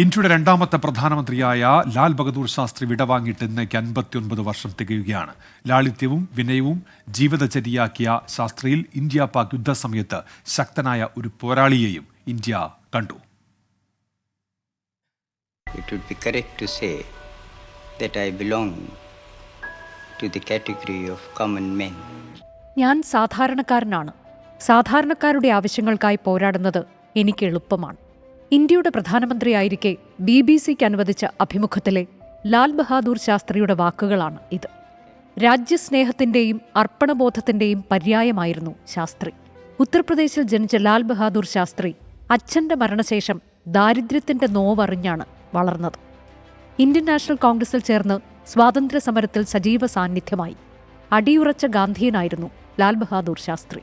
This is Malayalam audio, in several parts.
ഇന്ത്യയുടെ രണ്ടാമത്തെ പ്രധാനമന്ത്രിയായ ലാൽ ബഹദൂർ ശാസ്ത്രി വിടവാങ്ങിയിട്ട് ഇന്നേക്ക് അൻപത്തിയൊൻപത് വർഷം തികയുകയാണ്. ലാളിത്യവും വിനയവും ജീവിതചര്യയാക്കിയ ശാസ്ത്രിയിൽ ഇന്ത്യ പാക് യുദ്ധസമയത്ത് ശക്തനായ ഒരു പോരാളിയെയും ഇന്ത്യ കണ്ടു. It would be correct to say that I belong to the category of common men. ഞാൻ സാധാരണക്കാരനാണ്. സാധാരണക്കാരുടെ ആവശ്യങ്ങൾക്കായി പോരാടുന്നത് എനിക്ക് എളുപ്പമാണ്. ഇന്ത്യയുടെ പ്രധാനമന്ത്രിയായിരിക്കെ ബി ബി സിക്ക് അനുവദിച്ച അഭിമുഖത്തിലെ ലാൽ ബഹാദൂർ ശാസ്ത്രിയുടെ വാക്കുകളാണ് ഇത്. രാജ്യസ്നേഹത്തിന്റെയും അർപ്പണബോധത്തിന്റെയും പര്യായമായിരുന്നു ശാസ്ത്രി. ഉത്തർപ്രദേശിൽ ജനിച്ച ലാൽ ബഹാദൂർ ശാസ്ത്രി അച്ഛന്റെ മരണശേഷം ദാരിദ്ര്യത്തിന്റെ നോവറിഞ്ഞാണ് വളർന്നത്. ഇന്ത്യൻ നാഷണൽ കോൺഗ്രസിൽ ചേർന്ന് സ്വാതന്ത്ര്യ സമരത്തിൽ സജീവ സാന്നിധ്യമായി. അടിയുറച്ച ഗാന്ധിയനായിരുന്നു ലാൽ ബഹാദൂർ ശാസ്ത്രി.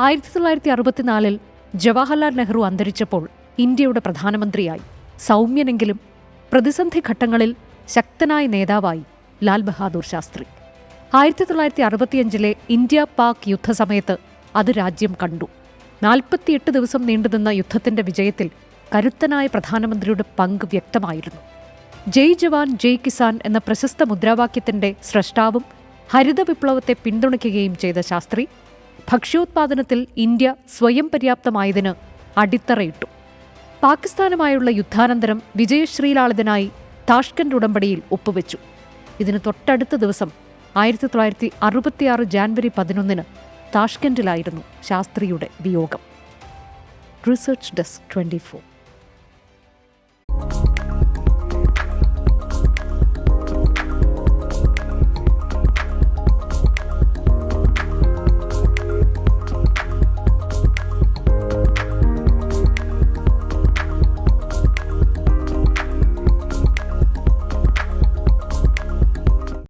ആയിരത്തി തൊള്ളായിരത്തി അറുപത്തിനാലിൽ ജവഹർലാൽ നെഹ്റു അന്തരിച്ചപ്പോൾ ഇന്ത്യയുടെ പ്രധാനമന്ത്രിയായി. സൗമ്യനെങ്കിലും പ്രതിസന്ധി ഘട്ടങ്ങളിൽ ശക്തനായ നേതാവായി ലാൽ ബഹാദൂർ ശാസ്ത്രി. ആയിരത്തി തൊള്ളായിരത്തി അറുപത്തിയഞ്ചിലെ ഇന്ത്യ പാക് യുദ്ധസമയത്ത് അത് രാജ്യം കണ്ടു. നാൽപ്പത്തിയെട്ട് ദിവസം നീണ്ടുനിന്ന യുദ്ധത്തിന്റെ വിജയത്തിൽ കരുത്തനായ പ്രധാനമന്ത്രിയുടെ പങ്ക് വ്യക്തമായിരുന്നു. ജയ് ജവാൻ ജയ് കിസാൻ എന്ന പ്രശസ്ത മുദ്രാവാക്യത്തിന്റെ സ്രഷ്ടാവും ഹരിത വിപ്ലവത്തെ പിന്തുണയ്ക്കുകയും ചെയ്ത ശാസ്ത്രി ഭക്ഷ്യോത്പാദനത്തിൽ ഇന്ത്യ സ്വയം പര്യാപ്തമായതിന് അടിത്തറയിട്ടു. പാകിസ്ഥാനുമായുള്ള യുദ്ധാനന്തരം വിജയശ്രീലാളിതനായി താഷ്കൻഡ് ഉടമ്പടിയിൽ ഒപ്പുവെച്ചു. ഇതിന് തൊട്ടടുത്ത ദിവസം ആയിരത്തി തൊള്ളായിരത്തി അറുപത്തിയാറ് ജാൻവരി പതിനൊന്നിന് താഷ്കൻഡിലായിരുന്നു ശാസ്ത്രിയുടെ വിയോഗം. Research desk twenty